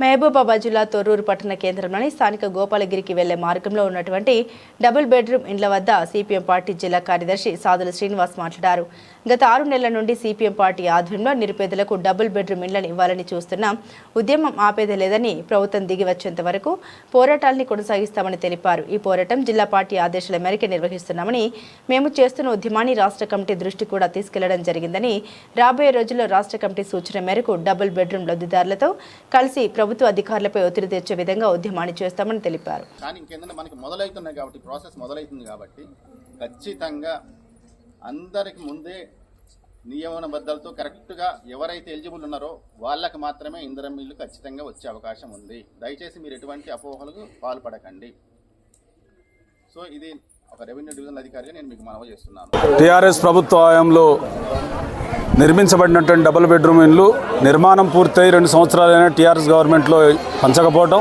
మహబూబాబాద్ జిల్లా తొర్రూరు పట్టణ కేంద్రంలోని స్థానిక గోపాలగిరికి వెళ్ళే మార్గంలో ఉన్నటువంటి డబుల్ బెడ్రూమ్ ఇండ్ల వద్ద సిపిఎం పార్టీ జిల్లా కార్యదర్శి సాదుల శ్రీనివాస్ మాట్లాడారు. గత ఆరు నెలల నుండి సిపిఎం పార్టీ ఆధ్వర్యంలో నిరుపేదలకు డబుల్ బెడ్రూమ్ ఇండ్లను ఇవ్వాలని చూస్తున్న ఉద్యమం ఆపేదే లేదని ప్రభుత్వం దిగి వచ్చేంత వరకు పోరాటాల్ని కొనసాగిస్తామని తెలిపారు. ఈ పోరాటం జిల్లా పార్టీ ఆదేశాల మేరకు నిర్వహిస్తున్నామని మేము చేస్తున్న ఉద్యమాన్ని రాష్ట్ర కమిటీ దృష్టి కూడా తీసుకెళ్ళడం జరిగిందని రాబోయే రోజుల్లో రాష్ట్ర కమిటీ సూచన మేరకు డబుల్ బెడ్రూమ్ లబ్ధిదారులతో కలిసి ప్రభుత్వ అధికారులపై ఒత్తిడి తెచ్చే విధంగా ఉద్యమాన్ని చేస్తామని తెలిపారు. కానీ ఇంకేంటంటే మనకి మొదలవుతున్నాయి కాబట్టి ప్రాసెస్ మొదలవుతుంది కాబట్టి ఖచ్చితంగా అందరికి ముందే నియమనబద్ధాలతో కరెక్ట్గా ఎవరైతే ఎలిజిబుల్ ఉన్నారో వాళ్ళకి మాత్రమే ఇందిరం ఇల్లు ఖచ్చితంగా వచ్చే అవకాశం ఉంది. దయచేసి మీరు ఎటువంటి అపోహలకు పాల్పడకండి. సో ఇది ఒక రెవెన్యూ డివిజన్ అధికారిగా నేను మీకు మనవి చేస్తున్నాను. టీఆర్ఎస్ ప్రభుత్వ హయాంలో నిర్మించబడినటువంటి డబుల్ బెడ్రూమ్ ఇండ్లు నిర్మాణం పూర్తయి రెండు సంవత్సరాలైనా టీఆర్ఎస్ గవర్నమెంట్లో పంచకపోవడం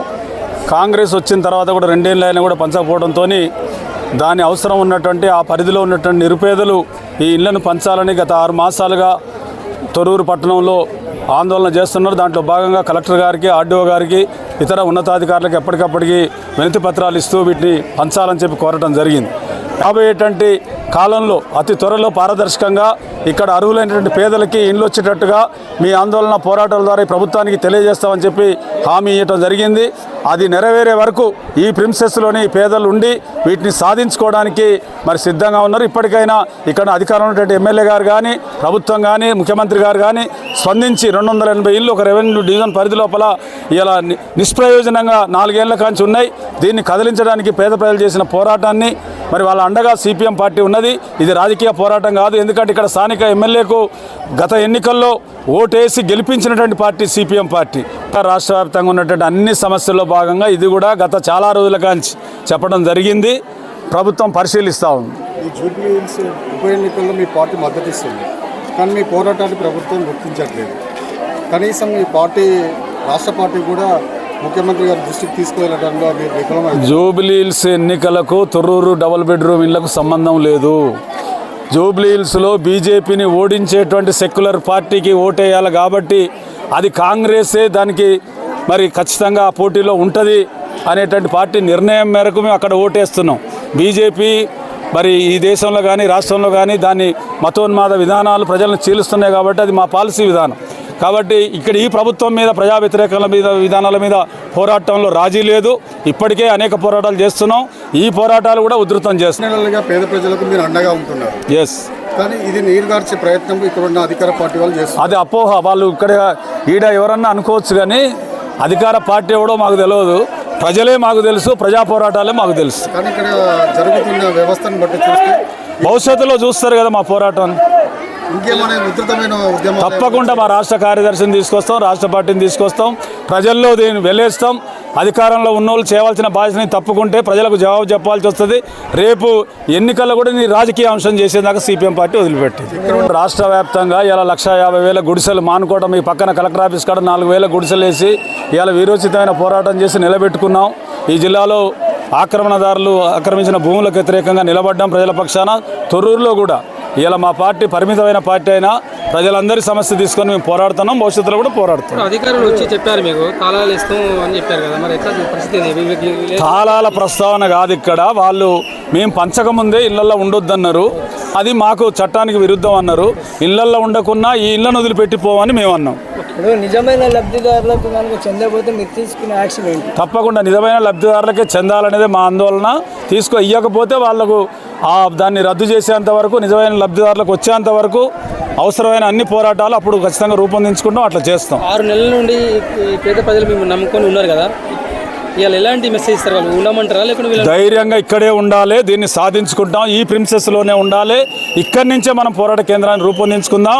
కాంగ్రెస్ వచ్చిన తర్వాత కూడా రెండేళ్ళైనా కూడా పంచకపోవడంతో దాని అవసరం ఉన్నటువంటి ఆ పరిధిలో ఉన్నటువంటి నిరుపేదలు ఈ ఇళ్ళను పంచాలని గత ఆరు మాసాలుగా తొరూరు పట్టణంలో ఆందోళన చేస్తున్నారు. దాంట్లో భాగంగా కలెక్టర్ గారికి ఆర్డీఓ గారికి ఇతర ఉన్నతాధికారులకు ఎప్పటికప్పటికి వినతి పత్రాలు ఇస్తూ వీటిని పంచాలని చెప్పి కోరటం జరిగింది. రాబోయేటువంటి కాలంలో అతి త్వరలో పారదర్శకంగా ఇక్కడ అర్హులైనటువంటి పేదలకి ఇండ్లు వచ్చేటట్టుగా మీ ఆందోళన పోరాటాల ద్వారా ప్రభుత్వానికి తెలియజేస్తామని చెప్పి హామీ ఇవ్వటం జరిగింది. అది నెరవేరే వరకు ఈ ప్రిన్సెస్లోని పేదలు ఉండి వీటిని సాధించుకోవడానికి మరి సిద్ధంగా ఉన్నారు. ఇప్పటికైనా ఇక్కడ అధికారం ఉన్నటువంటి ఎమ్మెల్యే గారు కానీ ప్రభుత్వం కానీ ముఖ్యమంత్రి గారు కానీ స్పందించి రెండు వందల ఎనభై ఇళ్ళు ఒక రెవెన్యూ డివిజన్ పరిధి లోపల ఇలా నిష్ప్రయోజనంగా నాలుగేళ్ళ కాంచి ఉన్నాయి. దీన్ని కదిలించడానికి పేద ప్రజలు చేసిన పోరాటాన్ని మరి వాళ్ళ అండగా సిపిఎం పార్టీ ఉన్నది. ఇది రాజకీయ పోరాటం కాదు. ఎందుకంటే ఇక్కడ స్థానిక ఎమ్మెల్యేకు గత ఎన్నికల్లో ఓటేసి గెలిపించినటువంటి పార్టీ సిపిఎం పార్టీ. రాష్ట్ర వ్యాప్తంగా ఉన్నటువంటి అన్ని సమస్యల్లో భాగంగా ఇది కూడా గత చాలా రోజుల కాంచి చెప్పడం జరిగింది. ప్రభుత్వం పరిశీలిస్తూ ఉంది. ఈ ఉప ఎన్నికల్లో మీ పార్టీ మద్దతు ఇస్తుంది. కానీ మీ పోరాటాన్ని ప్రభుత్వం గుర్తించట్లేదు. కనీసం మీ పార్టీ రాష్ట్ర పార్టీ కూడా ముఖ్యమంత్రి గారి దృష్టికి తీసుకువెళ్ళడంలో మీరు విఫలమైంది జూబ్లీహిల్స్ ఎన్నికలకు తొర్రూరు డబుల్ బెడ్రూమ్ ఇళ్ళకు సంబంధం లేదు. జూబ్లీహిల్స్లో బీజేపీని ఓడించేటువంటి సెక్యులర్ పార్టీకి ఓటేయాలి కాబట్టి అది కాంగ్రెసే దానికి మరి ఖచ్చితంగా ఆ పోటీలో ఉంటుంది అనేటువంటి పార్టీ నిర్ణయం మేరకు మేము అక్కడ ఓటేస్తున్నాం. బీజేపీ మరి ఈ దేశంలో కానీ రాష్ట్రంలో కానీ దాన్ని మతోన్మాద విధానాలు ప్రజలను చీలుస్తున్నాయి కాబట్టి అది మా పాలసీ విధానం. కాబట్టి ఇక్కడ ఈ ప్రభుత్వం మీద ప్రజా వ్యతిరేకల మీద విధానాల మీద పోరాటంలో రాజీ లేదు. ఇప్పటికే అనేక పోరాటాలు చేస్తున్నాం. ఈ పోరాటాలు కూడా ఉధృతం చేస్తున్నాం. నెలలుగా పేద ప్రజలకు మీరు అండగా ఉంటున్నారు. ఎస్ కానీ ఇది నీరుగార్చే ప్రయత్నం ఇక్కడ ఉన్న అధికార పార్టీ వాళ్ళు చేస్తున్నారు. అది అపోహ. వాళ్ళు ఇక్కడ ఈడ ఎవరన్నా అనుకోవచ్చు కానీ అధికార పార్టీ ఎవడో మాకు తెలియదు ప్రజలే మాకు తెలుసు ప్రజా పోరాటాలే మాకు తెలుసు. కానీ ఇక్కడ జరుగుతున్న వ్యవస్థను బట్టి చూస్తే భవిష్యత్తులో చూస్తారు కదా మా పోరాటం. ఇంకేమైనా ఉధృతమైన ఉద్యమం తప్పకుండా మా రాష్ట్ర కార్యదర్శిని తీసుకొస్తాం రాష్ట్ర పార్టీని తీసుకొస్తాం. ప్రజల్లో దీన్ని వెళ్ళేస్తాం అధికారంలో ఉన్నోళ్ళు చేయవలసిన బాధ్యతని తప్పుకుంటే ప్రజలకు జవాబు చెప్పాల్సి వస్తుంది. రేపు ఎన్నికల్లో కూడా నీ రాజకీయ అంశం చేసేదాకా సిపిఎం పార్టీ వదిలిపెట్టింది. రాష్ట్ర వ్యాప్తంగా ఇలా లక్ష యాభై వేల గుడిసెలు మానుకోవడం ఈ పక్కన కలెక్టర్ ఆఫీస్ కాడ నాలుగు వేల గుడిసెలు వేసి ఇలా వీరోచితమైన పోరాటం చేసి నిలబెట్టుకున్నాం. ఈ జిల్లాలో ఆక్రమణదారులు ఆక్రమించిన భూములకు వ్యతిరేకంగా నిలబడ్డాం ప్రజల పక్షాన. తొర్రూరులో కూడా ఇలా మా పార్టీ పరిమితమైన పార్టీ అయినా ప్రజలందరి సమస్య తీసుకొని మేము పోరాడుతున్నాం భవిష్యత్తులో కూడా పోరాడుతాం ఇప్పుడు అధికారులు వచ్చి చెప్పారు మీకు తాళాలు ఇస్తాం అని చెప్పారు కదా మరి పరిస్థితి తాళాల ప్రస్తావన కాదు ఇక్కడ వాళ్ళు మేము పంచకముందే ఇళ్ళలో ఉండొద్దన్నారు అది మాకు చట్టానికి విరుద్ధం అన్నారు. ఇళ్ళలో ఉండకున్నా ఈ ఇళ్ళను వదిలిపెట్టిపోవని మేము అన్నాం. ఇప్పుడు నిజమైన లబ్ధిదారులకు మీరు తీసుకునే యాక్షన్ ఏంటి? తప్పకుండా నిజమైన లబ్ధిదారులకే చెందాలనేదే మా ఆందోళన. తీసుకో ఇవ్వకపోతే వాళ్ళకు ఆ దాన్ని రద్దు చేసేంత వరకు నిజమైన లబ్ధిదారులకు వచ్చేంత వరకు అవసరమైన అన్ని పోరాటాలు అప్పుడు ఖచ్చితంగా రూపొందించుకుంటాం అట్లా చేస్తాం. ఆరు నెలల నుండి పేద ప్రజలు మేము నమ్ముకొని ఉన్నారు కదా. ఇవాళ ఎలాంటి మెసేజ్ ఇస్తారు వాళ్ళు? ఉండమంటారా లేకుంటే ధైర్యంగా ఇక్కడే ఉండాలి దీన్ని సాధించుకుంటాం ఈ ప్రిన్సెస్లోనే ఉండాలి ఇక్కడి నుంచే మనం పోరాట కేంద్రాన్ని రూపొందించుకుందాం.